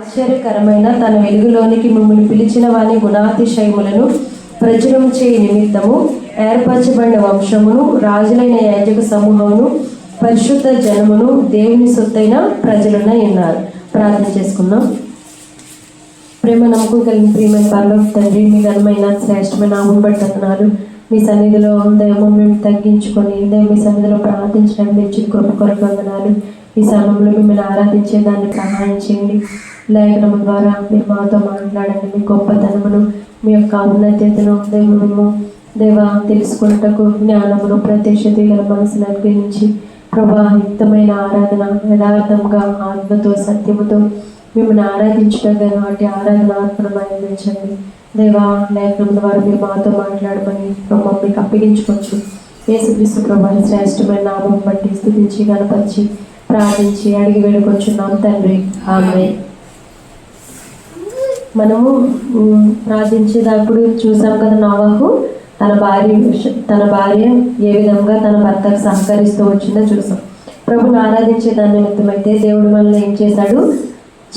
ఆశ్చర్యకరమైన తన వెలుగులోనికి మిమ్మల్ని పిలిచిన వాని గుణాతిశయములను ప్రచురం చేయ నిమిత్తము ఏర్పరచబడిన వంశమును రాజులైన యాజక సమూహమును పరిశుద్ధ జనమును దేవుని సొత్తైన ప్రజలున ఉన్నారు ప్రార్థన చేసుకుందాం. ప్రేమ నమ్మకం కలిగిన ప్రియమైన పర్లో తండ్రి మీ ఘనమైన శ్రేష్టమైన నామం మీ సన్నిధిలో ఉందేమో మేము తగ్గించుకొని దైవం మీ సన్నిధిలో ప్రార్థించడానికి మీరు ఇచ్చిన కృప కొరకు ఈ సమయంలో మిమ్మల్ని ఆరాధించే దాన్ని సహాయం చేయండి. లేఖనము ద్వారా మీరు మాతో మాట్లాడండి. మీ గొప్పతనమును మీ యొక్క ఔన్నత్యతను దేవుడు దేవ తెలుసుకున్నటకు జ్ఞానమును ప్రత్యక్షత గల మనసును అనుగ్రహించి ప్రభావితమైన ఆరాధన యథార్థంగా ఆత్మతో సత్యముతో మిమ్మల్ని ఆరాధించడం వాటి ఆరాధన ఆత్మను అందించండి దేవా లేఖనం ద్వారా మీరు మాతో మాట్లాడమని ప్రభావం మీకు అప్పగించుకోవచ్చు యేసుక్రీస్తు ప్రభా శ్రేష్టమైన నామం బట్టి స్థుతించి కనపరిచి ప్రార్థించి అడిగి వేడుకొచ్చున్నాం తండ్రి. ఆమె మనము ప్రార్థించేటప్పుడు చూసాం కదా నోవాహు తన భార్య తన భార్య ఏ విధంగా తన భర్తకు సహకరిస్తూ వచ్చిందో చూసాం. ప్రభుని ఆరాధించే దాని నిమిత్తమైతే దేవుడు మనల్ని ఏం చేశాడు?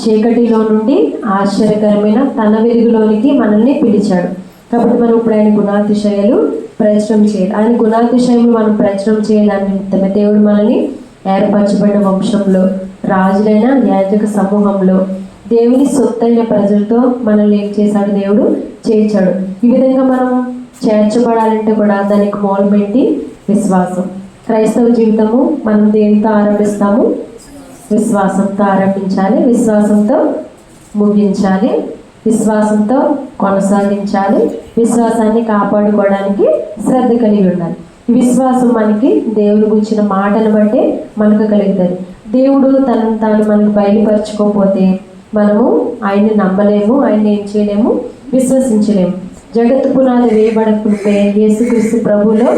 చీకటిలో నుండి ఆశ్చర్యకరమైన తన వెలుగులోనికి మనల్ని పిలిచాడు. కాబట్టి మనం ఇప్పుడు ఆయన గుణాతిశయాలు ప్రచురం చేయాలి. ఆయన గుణాతిశయములు మనం ప్రచురం చేయాలని నిమిత్తమే దేవుడు మనల్ని ఏర్పరచబడిన వంశంలో రాజులైన యాజక సమూహంలో దేవుని సొత్తైన ప్రజలతో మనల్ని ఏం చేశాడు దేవుడు? చేర్చాడు ఈ విధంగా మనం చేర్చబడాలంటే కూడా దానికి మూలమేంటి విశ్వాసం. క్రైస్తవ జీవితము మనం దేనితో ఆరంభిస్తాము? విశ్వాసంతో ఆరంభించాలి. విశ్వాసంతో ముగించాలి. విశ్వాసంతో కొనసాగించాలి. విశ్వాసాన్ని కాపాడుకోవడానికి శ్రద్ధ కలిగి ఉండాలి. విశ్వాసం మనకి దేవుడు గురించిన మాటను బట్టే మనకు కలుగుతుంది. దేవుడు తనను తాను మనకు బయలుపరచుకోకపోతే మనము ఆయన్ని నమ్మలేము ఆయన్ని ఏం చేయలేము విశ్వసించలేము. జగత్తు పునాది వేయబడకుంటే యేసుక్రీస్తు ప్రభులో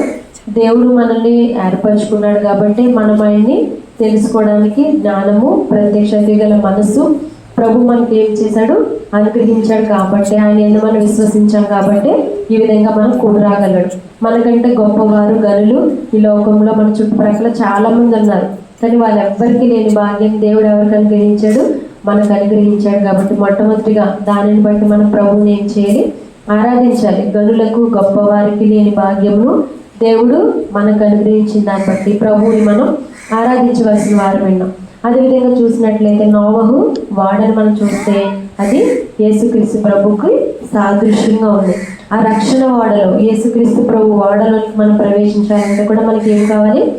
దేవుడు మనల్ని ఏర్పరచుకున్నాడు కాబట్టి మనం ఆయన్ని తెలుసుకోవడానికి జ్ఞానము ప్రత్యక్షత గల మనసు ప్రభు మనకి ఏం చేశాడు? అనుగ్రహించాడు కాబట్టి ఆయన ఎందు మనం విశ్వసించాం కాబట్టి ఈ విధంగా మనం కూడరాగలడు. మనకంటే గొప్పవారు గనులు ఈ లోకంలో మన చుట్టుప్రక్కల చాలా మంది ఉన్నారు. కానీ వాళ్ళెవ్వరికీ లేని భాగ్యం దేవుడు ఎవరికి అనుగ్రహించాడు? మనకు అనుగ్రహించాడు కాబట్టి మొట్టమొదటిగా దానిని బట్టి మనం ప్రభువుని ఏం చేయాలి? ఆరాధించాలి. గనులకు గొప్పవారికి లేని భాగ్యమును దేవుడు మనకు అనుగ్రహించిన దాన్ని బట్టి ప్రభువుని మనం ఆరాధించవలసిన వారు విన్నాం. అదేవిధంగా చూసినట్లయితే నోవహు వాడని మనం చూస్తే అది యేసుక్రీస్తు ప్రభుకి సాదృశ్యంగా ఉంది. ఆ రక్షణ వాడలో యేసుక్రీస్తు ప్రభు వాడలోకి మనం ప్రవేశించాలంటే కూడా మనకి ఏం కావాలి?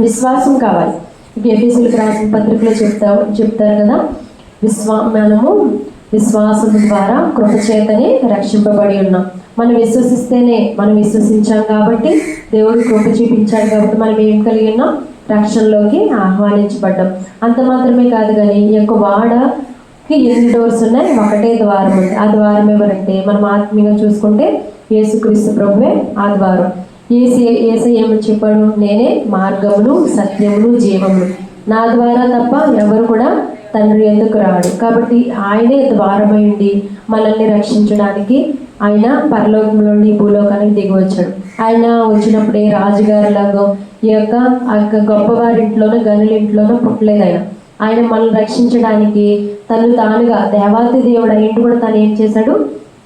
విశ్వాసం కావాలి. ఎఫీసులకు రాసిన పత్రికలో చెప్తా చెప్తారు కదా? విశ్వా మనము విశ్వాసం ద్వారా కృపచేతనే రక్షింపబడి ఉన్నాం. మనం విశ్వసిస్తేనే మనం విశ్వసించాం కాబట్టి దేవుడు కృప చూపించాడు కాబట్టి మనం ఏం కలిగి ఉన్నాం? రక్షణలోకి ఆహ్వానించబడ్డాం. అంత మాత్రమే కాదు కానీ ఈ యొక్క వాడకి ఎన్ని డోర్స్ ఉన్నాయి? ఒకటే ద్వారం ఉంది. ఆ ద్వారం ఎవరంటే మనం ఆత్మీయంగా చూసుకుంటే యేసుక్రీస్తు ప్రభువే ఆ ద్వారం. ఏసీ ఏసై ఏమని చెప్పాడు? నేనే మార్గములు సత్యములు జీవములు నా ద్వారా తప్ప ఎవరు కూడా తండ్రి ఎందుకు రాడు? కాబట్టి ఆయనే ద్వారమైండి మనల్ని రక్షించడానికి ఆయన పరలోకంలోని భూలోకానికి దిగి వచ్చాడు. ఆయన వచ్చినప్పుడే రాజుగారిలాగా ఈ యొక్క ఆ యొక్క గొప్పవారింట్లోనో గనులింట్లోనో పుట్టలేదు ఆయన. ఆయన మనల్ని రక్షించడానికి తను తానుగా దేవాతి దేవుడు అయ్యింటి కూడా తను ఏం చేశాడు?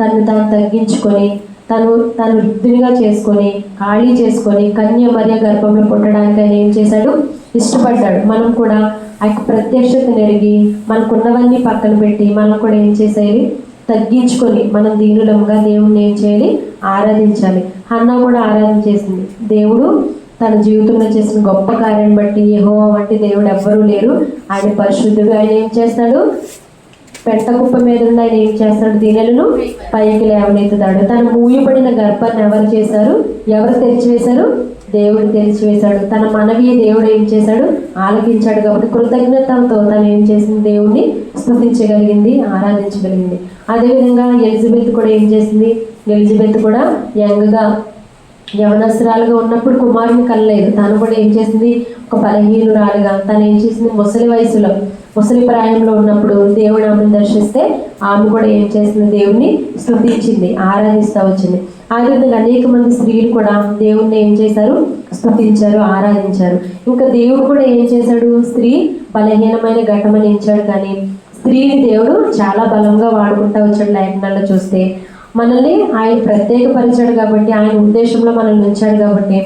తను తాను తగ్గించుకొని తను తను వృద్ధినిగా చేసుకొని ఖాళీ చేసుకొని కన్య మరియ గర్భంలో పుట్టడానికి ఆయన ఏం చేశాడు? ఇష్టపడ్డాడు. మనం కూడా ఆ యొక్క ప్రత్యక్షత నెరిగి మనకున్నవన్నీ పక్కన పెట్టి మనం కూడా ఏం చేసేయాలి తగ్గించుకొని మనం దీనులముగా దేవుణ్ణి ఏం చేయాలి? ఆరాధించాలి. అన్న కూడా ఆరాధన చేసింది. దేవుడు తన జీవితంలో చేసిన గొప్ప కార్యాన్ని బట్టి ఏహో వంటి దేవుడు ఎవ్వరూ లేరు. ఆయన పరిశుద్ధుడు. ఆయన ఏం చేస్తాడు? పెంట కుప్ప మీద ఉన్న ఆయన ఏం చేస్తాడు? దీనెలను పైకి లేవనెత్తుతాడు తన మూయబడిన గర్భాన్ని ఎవరు చేశారు? ఎవరు తెరిచివేశారు? దేవుడు తెరిచివేశాడు. తన మనవి దేవుడు ఏం చేశాడు? ఆలకించాడు కాబట్టి కృతజ్ఞతతో తను ఏం చేసింది? దేవుణ్ణి స్థుతించగలిగింది ఆరాధించగలిగింది. అదేవిధంగా ఎలిజబెత్ కూడా ఏం చేసింది? ఎలిజబెత్ కూడా యంగ్గా యవనస్రాలుగా ఉన్నప్పుడు కుమారుని కలలేదు తను కూడా ఏం చేసింది? ఒక బలహీనురాలుగా. తను ఏం చేసింది? ముసలి వయసులో ముసలి ప్రాయంలో ఉన్నప్పుడు దేవుడు ఆమెను దర్శిస్తే ఆమె కూడా ఏం చేసింది? దేవుణ్ణి స్థుతించింది ఆరాధిస్తూ వచ్చింది. ఆ విధంగా అనేక మంది స్త్రీలు కూడా దేవుణ్ణి ఏం చేశారు? స్థుతించారు ఆరాధించారు. ఇంకా దేవుడు కూడా ఏం చేశాడు? స్త్రీ బలహీనమైన ఘటమని ఇచ్చాడు కానీ స్త్రీని దేవుడు చాలా బలంగా వాడుకుంటా వచ్చాడు లేఖనాల్లో చూస్తే. మనల్ని ఆయన ప్రత్యేకపరిచాడు కాబట్టి ఆయన ఉద్దేశంలో మనల్ని ఉంచాడు కాబట్టి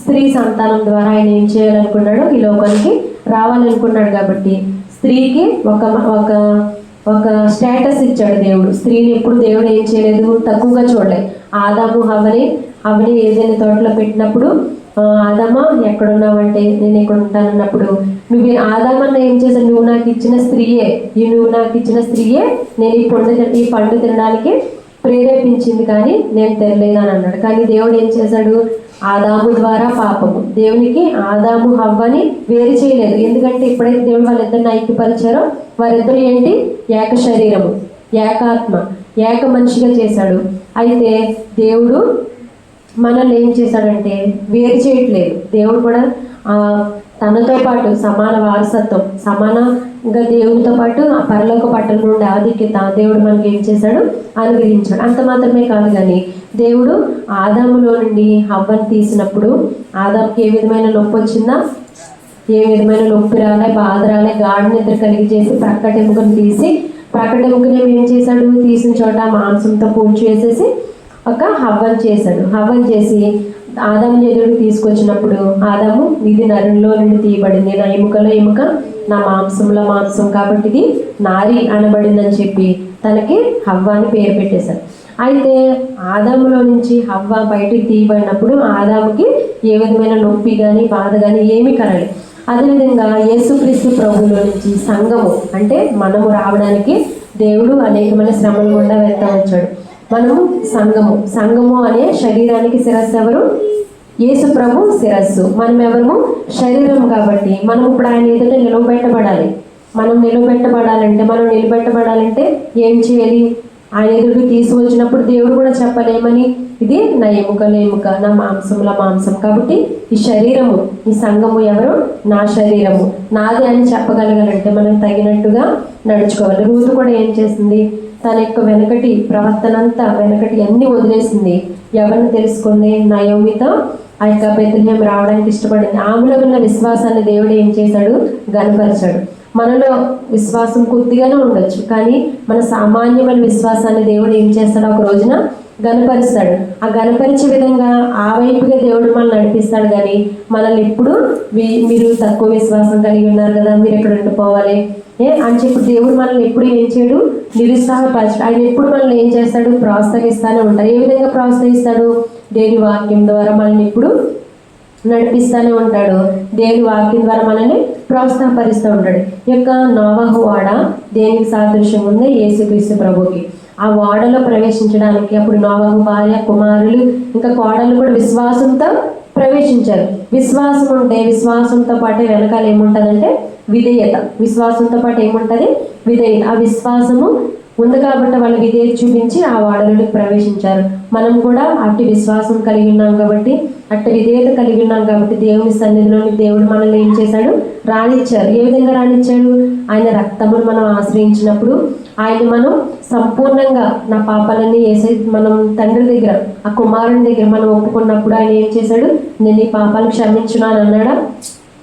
స్త్రీ సంతానం ద్వారా ఆయన ఏం చేయాలనుకున్నాడు ఈ లోకానికి రావాలనుకున్నాడు కాబట్టి స్త్రీకి ఒక ఒక ఒక స్టేటస్ ఇచ్చాడు దేవుడు. స్త్రీని ఎప్పుడు దేవుడు ఏం చేయలేదు తక్కువగా చూడలే. ఆదాము హవని హవని ఏదైనా తోటలో పెట్టినప్పుడు "ఆ, ఆదామా ఎక్కడున్నావంటే నేను ఇక్కడ ఉంటానన్నప్పుడు నువ్వు ఆదామన్న ఏం చేశావు నువ్వు నాకు ఇచ్చిన స్త్రీయే ఈ నువ్వు నాకు ఇచ్చిన స్త్రీయే నేను ఈ పండు ఈ పండు తినడానికి ప్రేరేపించింది కానీ నేను తినలేదు అని అన్నాడు కానీ దేవుడు ఏం చేశాడు? ఆదాము ద్వారా పాపము. దేవునికి ఆదాము హవ్వని వేరు చేయలేదు. ఎందుకంటే ఇప్పుడైతే దేవుడు వాళ్ళిద్దరిని ఐక్యపరిచారో వారిద్దరు ఏంటి? ఏక శరీరము ఏకాత్మ ఏక మనిషిగా చేశాడు. అయితే దేవుడు మనల్ని ఏం చేశాడంటే వేరు చేయట్లేదు. దేవుడు కూడా తనతో పాటు సమాన వారసత్వం సమానంగా దేవుడితో పాటు ఆ పరలోక పట్టణం నుండి ఆధిక్యత దేవుడు మనకి ఏం చేశాడు? అనుగ్రహించాడు. అంత మాత్రమే కాదు కానీ దేవుడు ఆదాములో నుండి హవ్వను తీసినప్పుడు ఆదాముకి ఏ విధమైన నొప్పి వచ్చిందా? ఏ విధమైన నొప్పి రాలే బాధ రాలే గాఢ నిద్ర కలిగి చేసి ప్రక్కటెముకను తీసి ప్రక్కటెముకని ఏం చేశాడు? తీసిన చోట మాంసంతో పూడ్చి వేసేసి ఒక హవ్వను చేశాడు. హవ్వను చేసి ఆదాము ఎదురుకు తీసుకొచ్చినప్పుడు ఆదాము ఇది నరునిలో నుండి తీయబడింది. నా ఎముకలో ఎముక నా మాంసంలో మాంసం. కాబట్టి ఇది నారి అనబడిందని చెప్పి తనకి హవ్వ అని పేరు పెట్టేశారు అయితే ఆదాములో నుంచి హవ్వ బయటికి తీయబడినప్పుడు ఆదాముకి ఏ విధమైన నొప్పి కానీ బాధ కానీ ఏమీ కలగలేదు. అదేవిధంగా యేసుక్రీస్తు ప్రభువులో నుంచి సంఘము అంటే మనము రావడానికి దేవుడు అనేకమైన శ్రమలు గుండా వెళ్తా వచ్చాడు. మనము సంఘము సంఘము అనే శరీరానికి శిరస్సు ఎవరు? యేసు ప్రభు శిరస్సు. మనం ఎవరము? శరీరం కాబట్టి. మనం ఇప్పుడు ఆయన ఎదుట నిలవబెట్టబడాలి మనం నిలబెట్టబడాలంటే మనం నిలబెట్టబడాలంటే ఏం చేయాలి? ఆయన ఎదురు తీసుకొచ్చినప్పుడు దేవుడు కూడా చెప్పలేమని ఇది నా ఎముకల ఎముక నా మాంసముల మాంసం. కాబట్టి ఈ శరీరము ఈ సంఘము ఎవరు? నా శరీరము. నాది అని చెప్పగలగాలంటే మనం తగినట్టుగా నడుచుకోవాలి. రూతు కూడా ఏం చేసింది తన యొక్క వెనకటి ప్రవర్తన అంతా వెనకటి అన్ని వదిలేసింది. ఎవరిని తెలుసుకుంది? నయోమితో ఆ యొక్క బెత్లహేం రావడానికి ఇష్టపడింది. ఆమెలో ఉన్న విశ్వాసాన్ని దేవుడు ఏం చేశాడు? గనపరిచాడు. మనలో విశ్వాసం కొద్దిగానే ఉండొచ్చు. కానీ మన సామాన్యమైన విశ్వాసాన్ని దేవుడు ఏం చేస్తాడు? ఒక రోజున గనపరుస్తాడు ఆ గనపరిచే విధంగా ఆ వైపుగా దేవుడు మనల్ని నడిపిస్తాడు. కానీ మనల్ని ఎప్పుడు "మీ- మీరు తక్కువ విశ్వాసం కలిగి ఉన్నారు కదా మీరు ఎక్కడ ఉండిపోవాలి? ఏ? అని చెప్పి దేవుడు మనల్ని ఎప్పుడు ఏం చేయడు? నిరుత్సాహపరచడు. ఆయన ఎప్పుడు మనల్ని ఏం చేస్తాడు? ప్రోత్సహిస్తానే ఉంటాడు. ఏ విధంగా ప్రోత్సహిస్తాడు? దేవుని వాక్యం ద్వారా మనల్ని ఎప్పుడు నడిపిస్తానే ఉంటాడు. దేవుని వాక్యం ద్వారా మనల్ని ప్రోత్సాహపరుస్తూ ఉంటాడు ఈ యొక్క నోవాహు వాడ దేనికి సాదృశ్యం ఉంది యేసుక్రీస్తు ప్రభుకి ఆ వాడలో ప్రవేశించడానికి అప్పుడు నోవహు భార్య కుమారులు ఇంకా కోడలు కూడా విశ్వాసంతో ప్రవేశించారు. విశ్వాసం ఉంటే విశ్వాసంతో పాటే వెనకాల ఏముంటుందంటే విధేయత. విశ్వాసంతో పాటు ఏముంటుంది? విధేయత. ఆ విశ్వాసము ఉంది కాబట్టి వాళ్ళు విధేయత చూపించి ఆ వాడలోకి ప్రవేశించారు. మనం కూడా అట్టి విశ్వాసం కలిగి ఉన్నాం కాబట్టి అట్టి విధేయత కలిగి ఉన్నాం కాబట్టి దేవుని సన్నిధిలోని దేవుడు మనల్ని ఏం చేశాడు? రాణించారు ఏ విధంగా రాణించాడు ఆయన రక్తమును మనం ఆశ్రయించినప్పుడు ఆయన మనం సంపూర్ణంగా నా పాపాలన్నీ వేసే మనం తండ్రి దగ్గర ఆ కుమారుని దగ్గర మనం ఒప్పుకున్నప్పుడు ఆయన ఏం చేశాడు? నేను ఈ పాపాలు క్షమించున్నాను అన్నాడా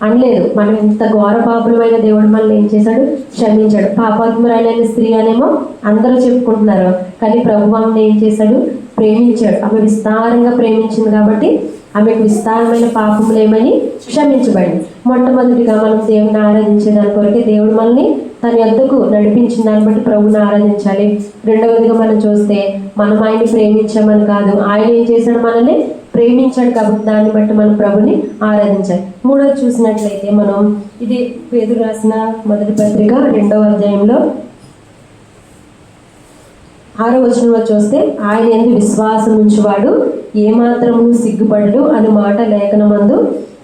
అనలేదు. మనం ఇంత ఘోరపాపులమైన దేవుడు మనల్ని ఏం చేశాడు? క్షమించాడు. పాపాత్మురాలైన స్త్రీ అనేమో అందరూ చెప్పుకుంటున్నారు. కానీ ప్రభు ఆమెను ఏం చేశాడు? ప్రేమించాడు. ఆమె విస్తారంగా ప్రేమించింది కాబట్టి ఆమెకు విస్తారమైన పాపములు ఏమని క్షమించబడింది. మొట్టమొదటిగా మనం దేవుని ఆరాధించే దాని కొరకే దేవుడు మనల్ని తన ఎద్దకు నడిపించిన దాన్ని బట్టి ప్రభుని ఆరాధించాలి. రెండవదిగా మనం చూస్తే మనం ఆయన్ని ప్రేమించామని కాదు. ఆయన ఏం చేశాడు మనల్ని? ప్రేమించాడు కాబట్టి దాన్ని బట్టి మనం ప్రభుని ఆరాధించాలి. మూడోది చూసినట్లయితే మనం ఇది పేదరు రాసిన మొదటి పత్రిక రెండవ అధ్యాయంలో ఆరో వచనంలో చూస్తే ఆయన ఎందు విశ్వాసం ఉంచువాడు ఏమాత్రము సిగ్గుపడడు అని మాట లేఖనమందు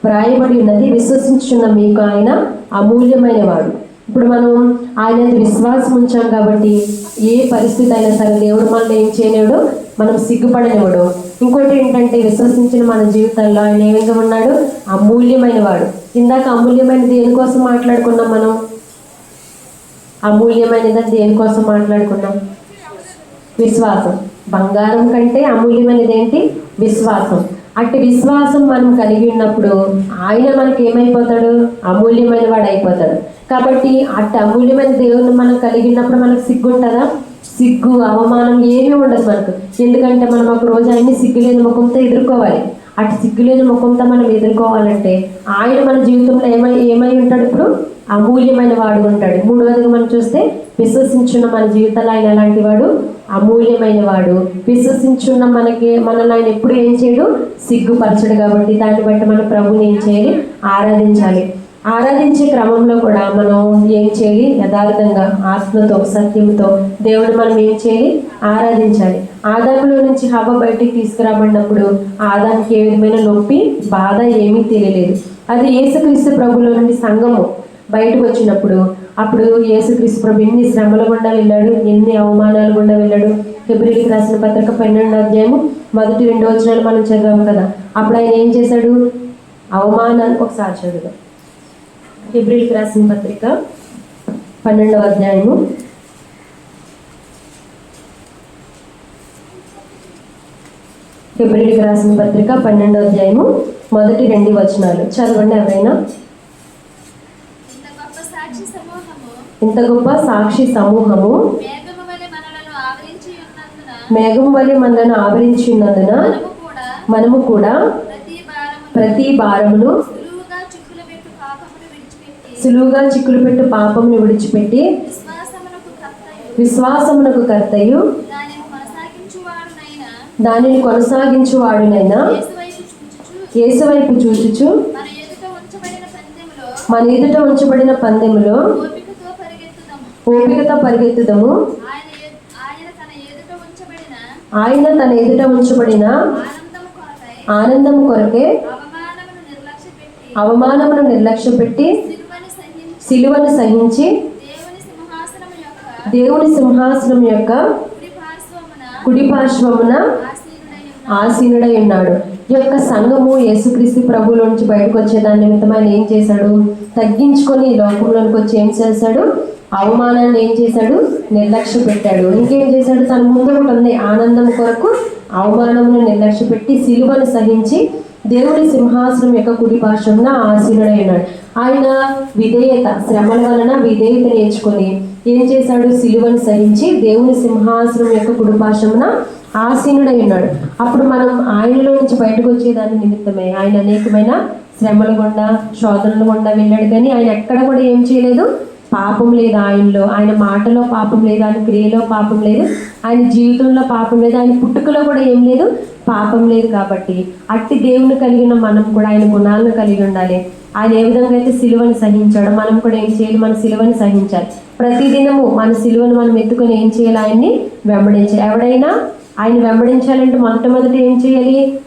వ్రాయబడి ఉన్నది. విశ్వసించున్న మీకు ఆయన అమూల్యమైన వాడు. ఇప్పుడు మనం ఆయన విశ్వాసం ఉంచాం కాబట్టి ఏ పరిస్థితి అయినా సరే దేవుడు మనల్ని ఏం చేయలేడు. మనం సిగ్గుపడనివ్వడు ఇంకోటి ఏంటంటే విశ్వసించిన మన జీవితంలో ఆయన ఏ విధంగా ఉన్నాడు? అమూల్యమైన వాడు. ఇందాక అమూల్యమైన దేనికోసం మాట్లాడుకున్నాం మనం? అమూల్యమైనది దేనికోసం మాట్లాడుకున్నాం? విశ్వాసం. బంగారం కంటే అమూల్యమైనది ఏంటి? విశ్వాసం. అట్టి విశ్వాసం మనం కలిగి ఉన్నప్పుడు ఆయన మనకి ఏమైపోతాడు? అమూల్యమైన వాడు అయిపోతాడు కాబట్టి అట్టి అమూల్యమైన దేవుని మనం కలిగినప్పుడు మనకు సిగ్గుంటుందా? సిగ్గు అవమానం ఏమీ ఉండదు మనకు. ఎందుకంటే మనం ఒక రోజు ఆయన్ని సిగ్గులేని ముఖంతో ఎదుర్కోవాలి. అటు సిగ్గులేని ముఖంతో మనం ఎదుర్కోవాలంటే ఆయన మన జీవితంలో ఏమై ఏమై ఉంటాడు ఇప్పుడు? అమూల్యమైన వాడు ఉంటాడు. మూడవదిగా మనం చూస్తే విశ్వసించున్న మన జీవితాలు ఆయన ఎలాంటి వాడు? అమూల్యమైన వాడు. విశ్వసించున్న మనకి మనల్ని ఆయన ఎప్పుడు ఏం చేయడు? సిగ్గుపరచడు కాబట్టి దాన్ని బట్టి మన ప్రభుని ఏం చేయాలి? ఆరాధించాలి. ఆరాధించే క్రమంలో కూడా మనం ఏం చేయాలి? యథార్థంగా ఆత్మతో సత్యంతో దేవుడు మనం ఏం చేయాలి? ఆరాధించాలి. ఆదాములో నుంచి హవ బయటికి తీసుకురాబడినప్పుడు ఆదానికి ఏ విధమైన నొప్పి బాధ ఏమీ తెలియలేదు. అది యేసుక్రీస్తు ప్రభులో నుండి సంఘము బయటకు వచ్చినప్పుడు అప్పుడు యేసుక్రీస్తు ప్రభు ఎన్ని శ్రమల గుండా వెళ్ళాడు ఎన్ని అవమానాలు గుండా వెళ్ళాడు? ఫిబ్రవరికి రాసిన పత్రిక పన్నెండు అధ్యాయము మొదటి రెండు వచనాలు మనం చదివాము కదా. అప్పుడు ఆయన ఏం చేశాడు? అవమానానికి ఒకసారి చదువు ఫిబ్రిల్కి రాసిన పత్రిక పన్నెండవ అధ్యాయము. ఫిబ్రిల్కి రాసిన పత్రిక పన్నెండవ అధ్యాయము మొదటి రెండు వచనాలు. చదవండి ఎవరైనా. ఇంత గొప్ప సాక్షి సమూహము మేఘం వలె మనలను ఆవరించి ఉన్నందున మనము కూడా ప్రతి భారమును సులువుగా చిక్కులు పెట్టు పాపమును విడిచిపెట్టి సులువుగా చిక్కులు పెట్టు పాపమును విడిచిపెట్టి విశ్వాసమునకు కర్తయు. దానిని కొనసాగించువాడునైన. యేసువైపు చూచుచు. మన ఎదుట ఉంచబడిన పందెములో ఓపికతో పరిగెత్తుదాము. ఆయన తన ఎదుట ఉంచబడిన ఆనందం కొరకే అవమానమును అవమానమును నిర్లక్ష్యపెట్టి సిలువను సహించి దేవుని సింహాసనం యొక్క కుడి పార్శ్వమున ఆసీనుడై ఉన్న ఆసీనుడై ఉన్నాడు. ఈ యొక్క సంఘము యేసుక్రీస్తు ప్రభులోంచి బయటకు వచ్చే దాని నిమిత్తం ఆయన ఏం చేశాడు? తగ్గించుకొని ఈ లోకంలోనికి వచ్చి ఏం చేశాడు? అవమానాన్ని ఏం చేశాడు? నిర్లక్ష్య పెట్టాడు. ఇంకేం చేశాడు? తన ముందు ఒకటి ఉంది. ఆనందం కొరకు అవమానమును నిర్లక్ష్య పెట్టి సిలువను సహించి దేవుని సింహాసనం యొక్క కుడి పార్శ్వమున ఆసీనుడై ఉన్నాడు. ఆయన విధేయత శ్రమల వలన విధేయత నేర్చుకొని ఏం చేశాడు? సిలువను సహించి దేవుని సింహాసనం యొక్క కుడి పార్శ్వమున ఆసీనుడై ఉన్నాడు. అప్పుడు మనం ఆయనలో నుంచి బయటకు వచ్చేదాని నిమిత్తమే. ఆయన అనేకమైన శ్రమల గుండా శోధనల గుండా వెళ్ళాడు కానీ ఆయన ఎక్కడ కూడా ఏం చేయలేదు. పాపం లేదు ఆయనలో. ఆయన మాటలో పాపం లేదు ఆయన క్రియలో పాపం లేదు ఆయన జీవితంలో పాపం లేదు ఆయన పుట్టుకలో కూడా ఏం లేదు పాపం లేదు కాబట్టి. అట్టి దేవుని కలిగిన మనం కూడా ఆయన గుణాలను కలిగి ఉండాలి. ఆయన ఏ విధంగా అయితే సిలువను సహించాడో మనం కూడా ఏం చేయాలి? మన సిలువను సహించాలి. ప్రతిదినము మన సిలువను మనం ఎత్తుకొని ఏం చేయాలి? ఆయన్ని వెంబడించాలి. ఎవడైనా ఆయన వెంబడించాలంటే మొట్టమొదటి ఏం చేయాలి?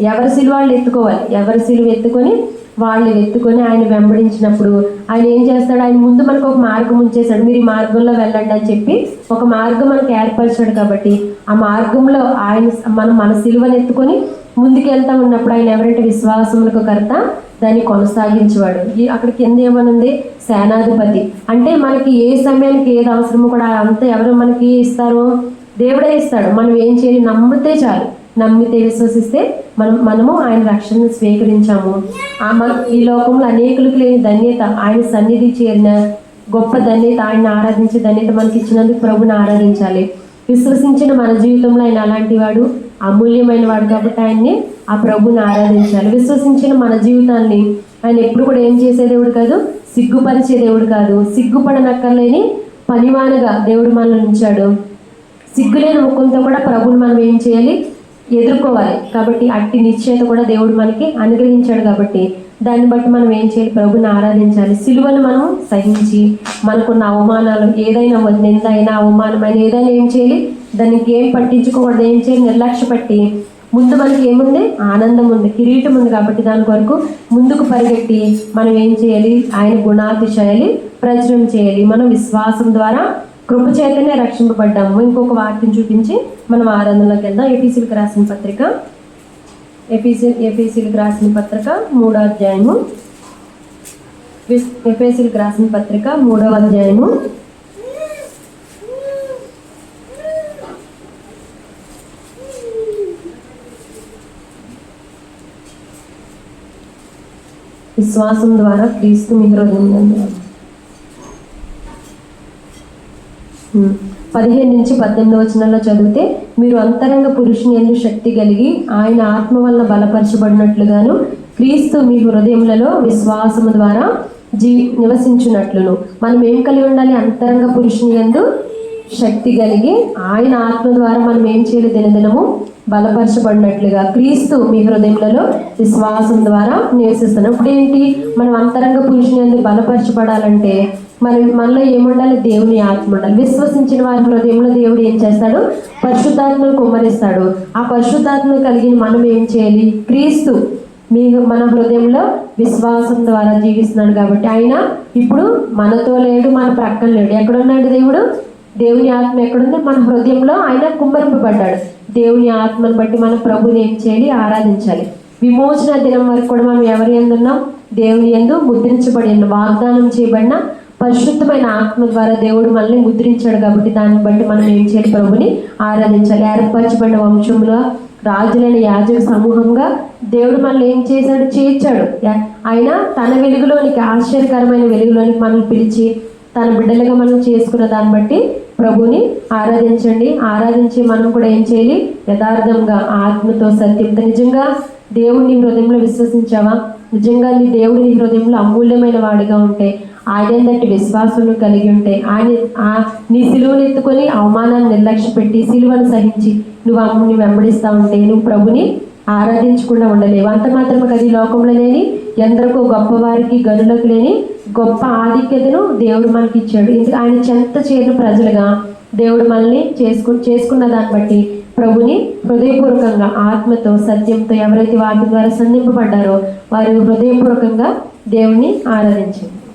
ఎవరి సిలువ వాళ్ళు ఎత్తుకోవాలి. ఎవరి సిలువ ఎత్తుకొని వాళ్ళు ఎత్తుకొని ఆయన వెంబడించినప్పుడు ఆయన ఏం చేస్తాడు? ఆయన ముందు మనకు ఒక మార్గం ఉంచేశాడు. మీరు ఈ మార్గంలో వెళ్ళండి అని చెప్పి ఒక మార్గం మనకు ఏర్పరిచాడు కాబట్టి ఆ మార్గంలో ఆయన మనం మన సిలువను ఎత్తుకొని ముందుకు వెళ్తా ఉన్నప్పుడు ఆయన ఎవరంటే విశ్వాసములకు కర్త దాన్ని కొనసాగించేవాడు. ఈ అక్కడ కింద ఏమనుంది? సేనాధిపతి. అంటే మనకి ఏ సమయానికి ఏది అవసరమో కూడా అంత ఎవరు మనకి ఇస్తారో? దేవుడే ఇస్తాడు. మనం ఏం చేయాలి? నమ్మితే చాలు. నమ్మితే విశ్వసిస్తే మనం మనము ఆయన రక్షణను స్వీకరించాము. ఆ మన ఈ లోకంలో అనేకులకు లేని ధన్యత ఆయన సన్నిధి చేరిన గొప్ప ధన్యత ఆయన ఆరాధించే ధన్యత మనకి ఇచ్చినందుకు ప్రభుని ఆరాధించాలి. విశ్వసించిన మన జీవితంలో ఆయన అలాంటి వాడు అమూల్యమైన వాడు కాబట్టి ఆయన్ని ఆ ప్రభుని ఆరాధించాలి. విశ్వసించిన మన జీవితాన్ని ఆయన ఎప్పుడు కూడా ఏం చేసే దేవుడు కాదు సిగ్గుపరిచే దేవుడు కాదు. సిగ్గుపడనక్కర్లేని పనివానగా దేవుడు మనల్ని ఉంచాడు. సిగ్గులేని ముఖంతో కూడా ప్రభుని మనం ఏం చేయాలి? ఎదుర్కోవాలి. కాబట్టి అట్టి నిశ్చయత కూడా దేవుడు మనకి అనుగ్రహించాడు కాబట్టి దాన్ని బట్టి మనం ఏం చేయాలి? ప్రభుని ఆరాధించాలి. సిలువను మనం సహించి మనకున్న అవమానాలు ఏదైనా నింద అయినా అవమానమైన ఏదైనా ఏం చేయాలి? దానికి ఏం పట్టించుకోకూడదు ఏం చేయాలి? నిర్లక్ష్య పట్టి ముందు మనకి ఏముంది? ఆనందం ఉంది కిరీటం ఉంది కాబట్టి దాని కొరకు ముందుకు పరిగెట్టి మనం ఏం చేయాలి? ఆయన గుణాతిశయాలి ప్రచురం చేయాలి. మనం విశ్వాసం ద్వారా కృప చేతనే రక్షింపబడ్డాము. ఇంకొక వాక్యం చూపించి మనం ఆరాధనలోకి వెళ్దాం. ఏపీసీలకు రాసిన పత్రిక. ఏపీసీ ఏపీసీలకు రాసిన పత్రిక మూడో అధ్యాయము. ఏపీసీలకు రాసిన పత్రిక మూడవ అధ్యాయము. విశ్వాసం ద్వారా క్రీస్తు మీ హృదయం పదిహేను నుంచి పద్దెనిమిది వచనంలో చదివితే మీరు అంతరంగ పురుషుని ఎందు శక్తి కలిగి ఆయన ఆత్మ వల్ల బలపరచబడినట్లుగాను క్రీస్తు మీ హృదయములలో విశ్వాసము ద్వారా జీ నివసించున్నట్లును మనం ఏం కలిగి ఉండాలి? అంతరంగ పురుషుని ఎందు శక్తి కలిగి ఆయన ఆత్మ ద్వారా మనం ఏం చేయాలి? దినదినము బలపరచబడినట్లుగా క్రీస్తు మీ హృదయములలో విశ్వాసం ద్వారా నివసిస్తున్నాం ఇప్పుడు ఏంటి? మనం అంతరంగ పురుషుని ఎందుకు బలపరచబడాలంటే మనం మనలో ఏముండాలి? దేవుని ఆత్మ ఉండాలి. విశ్వసించిన వారి హృదయంలో దేవుడు ఏం చేస్తాడు? పరిశుద్ధాత్మను కుమ్మరిస్తాడు. ఆ పరిశుద్ధాత్మ కలిగిన మనం ఏం చేయాలి? క్రీస్తు మీ మన హృదయంలో విశ్వాసం ద్వారా జీవిస్తున్నాడు కాబట్టి ఆయన ఇప్పుడు మనతో లేడు మన ప్రక్కన లేడు. ఎక్కడున్నాడు దేవుడు? దేవుని ఆత్మ ఎక్కడుంది మన హృదయంలో ఆయన కుమ్మరింపబడ్డాడు. దేవుని ఆత్మను బట్టి మన ప్రభుని ఏం చేయాలి? ఆరాధించాలి. విమోచన దినం వరకు కూడా మనం ఎవరి ఎందున్నాం దేవుని ఎందు ముద్రించబడి వాగ్దానం చేయబడిన పరిశుద్ధమైన ఆత్మ ద్వారా దేవుడు మనల్ని ముద్రించాడు కాబట్టి దాన్ని బట్టి మనం ఏం చేయాలి? ప్రభుని ఆరాధించాలి. ఏర్పరచబడిన వంశంలో రాజులైన యాజక సమూహంగా దేవుడు మనల్ని ఏం చేశాడు? చేర్చాడు. ఆయన తన వెలుగులోనికి ఆశ్చర్యకరమైన వెలుగులోనికి మనల్ని పిలిచి తన బిడ్డలుగా మనం చేసుకున్న దాన్ని బట్టి ప్రభుని ఆరాధించండి. ఆరాధించి మనం కూడా ఏం చేయాలి? యథార్థంగా ఆత్మతో సత్యంతో నిజంగా దేవుడిని హృదయంలో విశ్వసించావా? నిజంగా నీ దేవుడు నీ హృదయంలో అమూల్యమైన వాడిగా ఉంటే ఆయన తట్టి విశ్వాసం కలిగి ఉంటే ఆయన ఆ నీ సిలువను ఎత్తుకొని అవమానాన్ని నిర్లక్ష్య పెట్టి సిలువను సహించి నువ్వు అమ్ముని వెంబడిస్తా ఉంటే నువ్వు ప్రభుని ఆరాధించకుండా ఉండలేవు. అంత మాత్రమే కదా ఈ లోకంలోనేని ఎందరికో గొప్పవారికి గనులకు లేని గొప్ప ఆధిక్యతను దేవుడు మనకి ఇచ్చాడు ఇందుకు ఆయన చెంత చేరిన ప్రజలుగా దేవుడు మనల్ని చేసుకు చేసుకున్న దాన్ని బట్టి ప్రభుని హృదయపూర్వకంగా ఆత్మతో సత్యంతో ఎవరైతే వాటి ద్వారా సంధింపబడ్డారో వారు హృదయపూర్వకంగా దేవుణ్ణి ఆరాధించండి